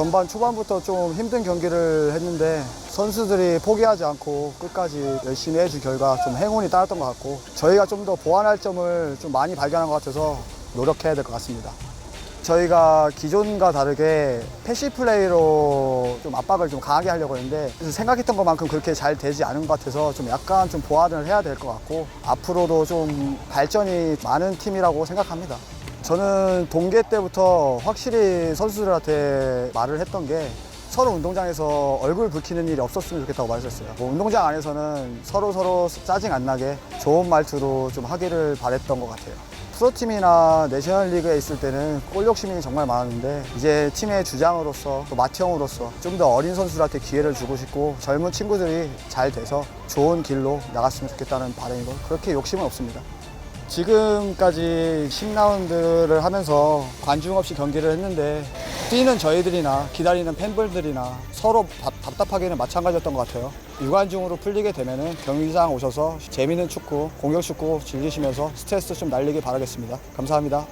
전반 초반부터 좀 힘든 경기를 했는데 선수들이 포기하지 않고 끝까지 열심히 해준 결과 좀 행운이 따랐던 것 같고 저희가 좀 더 보완할 점을 좀 많이 발견한 것 같아서 노력해야 될 것 같습니다. 저희가 기존과 다르게 패시 플레이로 좀 압박을 좀 강하게 하려고 했는데 생각했던 것만큼 그렇게 잘 되지 않은 것 같아서 좀 약간 좀 보완을 해야 될 것 같고 앞으로도 좀 발전이 많은 팀이라고 생각합니다. 저는 동계 때부터 확실히 선수들한테 말을 했던 게 서로 운동장에서 얼굴 붉히는 일이 없었으면 좋겠다고 말했었어요. 뭐 운동장 안에서는 서로 서로 짜증 안 나게 좋은 말투로 좀 하기를 바랬던 것 같아요. 프로팀이나 내셔널리그에 있을 때는 골 욕심이 정말 많았는데 이제 팀의 주장으로서 또 맏형으로서 좀 더 어린 선수들한테 기회를 주고 싶고 젊은 친구들이 잘 돼서 좋은 길로 나갔으면 좋겠다는 바람이고 그렇게 욕심은 없습니다. 지금까지 10라운드를 하면서 관중 없이 경기를 했는데 뛰는 저희들이나 기다리는 팬분들이나 서로 답, 답답하기는 마찬가지였던 것 같아요. 유관중으로 풀리게 되면은 경기장 오셔서 재밌는 축구, 공격 축구 즐기시면서 스트레스 좀 날리길 바라겠습니다. 감사합니다.